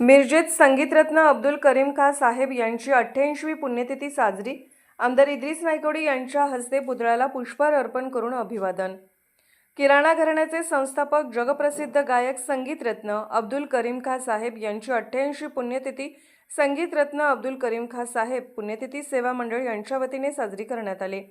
मिरजेत संगीतरत्न अब्दुल करीम खा साहेब यांची अठ्ठ्याऐंशीवी पुण्यतिथी साजरी. आमदार इद्रिस नायकोडी यांच्या हस्ते पुतळ्याला पुष्पहार अर्पण करून अभिवादन. किराणा घराण्याचे संस्थापक जगप्रसिद्ध गायक संगीतरत्न अब्दुल करीम खा साहेब यांची अठ्ठ्याऐंशी पुण्यतिथी संगीतरत्न अब्दुल करीम खा साहेब पुण्यतिथी सेवा मंडळ यांच्या वतीने साजरी करण्यात आली.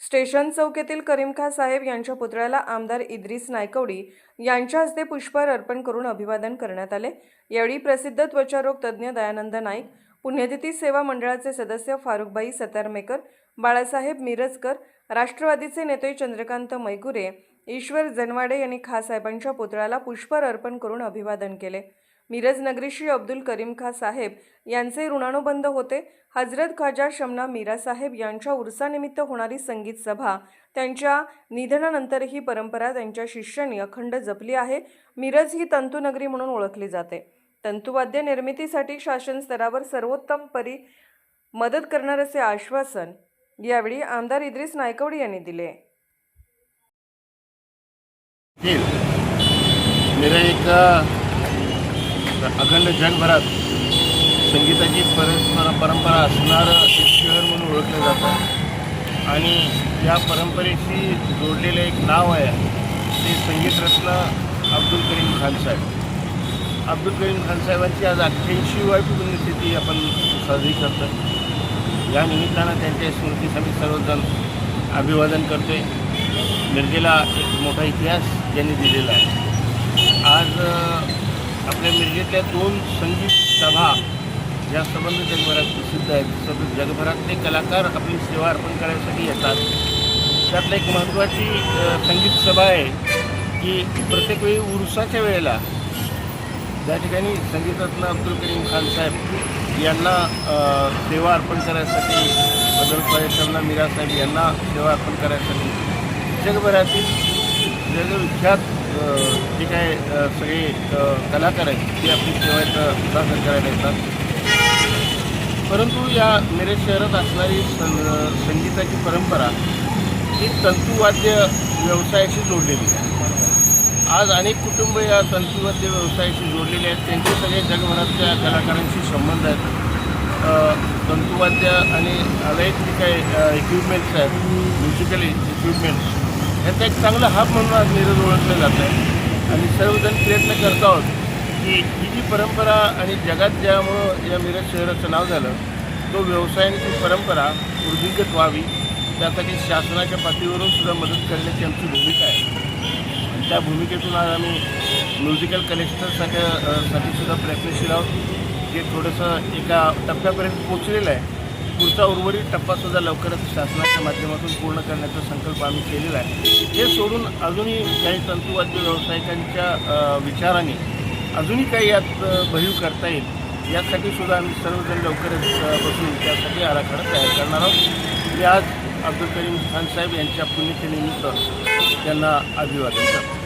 स्टेशन चौक येथील करीमखा साहेब यांच्या पुतळ्याला आमदार इद्रिस नायकवडी यांच्या हस्ते पुष्पहार अर्पण करून अभिवादन करण्यात आले. यावेळी प्रसिद्ध त्वचारोग तज्ज्ञ दयानंद नाईक पुण्यतिथी सेवा मंडळाचे सदस्य फारुखबाई सतारमेकर बाळासाहेब मिरजकर राष्ट्रवादीचे नेते चंद्रकांत मैगुरे ईश्वर जनवाडे यांनी खासाहेबांच्या पुतळ्याला पुष्पहार अर्पण करून अभिवादन केले. मिरज नगरी अब्दुल करीम खा साहेब यांचे ऋणानुबंध होते. हजरत ख्वाजा शमना मीरा साहेब यांच्या उर्सानिमित्त होणारी संगीत सभा त्यांच्या निधनानंतर ही परंपरा त्यांच्या शिष्यांनी अखंड जपली आहे. मिरज ही तंतुनगरी म्हणून ओळखली जाते. तंतुवाद्य निर्मितीसाठी शासन स्तरावर सर्वोत्तम परी मदत करणार असे आश्वासन यावेळी आमदार इद्रिस नायकवडी यांनी दिले. एक मेरा अखंड जगभरात संगीताची परस्पर परंपरा असणारं एक शहर म्हणून ओळखलं जातं. आणि या परंपरेशी जोडलेलं एक नाव आहे ते संगीतरत्न अब्दुल करीम खान साहेब. अब्दुल करीम खान साहेबांची आज अठ्ठ्याऐंशी वाय पुण्यतिथी आपण साजरी करतो या निमित्तानं त्यांच्या स्मृतीसाठी आम्ही सर्वजण अभिवादन करतोय. मिरजेला एक मोठा इतिहास त्यांनी दिलेला आहे. आज आपल्या मिरजेतल्या दोन संगीत सभा या संबंध जगभरात प्रसिद्ध आहेत. तसंच जगभरातले कलाकार आपली सेवा अर्पण करण्यासाठी येतात. त्यातलं एक महत्त्वाची संगीत सभा आहे की प्रत्येक वेळी उरुसाच्या वेळेला ज्या ठिकाणी संगीतातला अब्दुल करीम खान साहेब यांना सेवा अर्पण करायसाठी बदल शर्मा मीरा साहेब यांना सेवा अर्पण करायसाठी जगभरातील जगविख्यात जे काय सगळे कलाकार आहेत ते आपली सेवेचं सादर करायला येतात. परंतु या मिरज शहरात असणारी सं संगीताची परंपरा ही तंतुवाद्य व्यवसायाशी जोडलेली आहे. आज अनेक कुटुंब या तंतुवाद्य व्यवसायाशी जोडलेले आहेत. त्यांचे सगळे जगभरातल्या कलाकारांशी संबंध आहेत. तंतुवाद्य आणि अनेक जे काही इक्विपमेंट्स आहेत म्युझिकल इक्विपमेंट्स ह्याचा एक चांगला हब म्हणून आज मिरज ओळखलं जातं. आहे आणि सर्वजण प्रयत्न करत आहोत की ही जी परंपरा आणि जगात ज्यामुळं या मिरज शहराचं नाव झालं तो व्यवसायाने ती परंपरा वृद्धिंगत व्हावी. त्यासाठी शासनाच्या पातळीवरून सुद्धा मदत करण्याची आमची भूमिका आहे. आणि त्या भूमिकेतून आज आम्ही म्युझिकल कलेक्शनसाठी साठी सुद्धा प्रयत्नशील आहोत. जे थोडंसं एका टप्प्यापर्यंत पोचलेलं आहे. पुढचा उर्वरित टप्पासुद्धा लवकरच शासनाच्या माध्यमातून पूर्ण करण्याचा संकल्प आम्ही केलेला आहे. हे सोडून अजूनही काही तंतुवाद्य व्यावसायिकांच्या विचाराने अजूनही काही यात अ, भरीव करता येईल यासाठी सुद्धा आम्ही सर्वजण लवकरच बसून त्यासाठी आराखडा तयार करणार आहोत. मी आज अब्दुल करीम खान साहेब यांच्या पुण्यतिनिमित्त त्यांना अभिवादन करतो.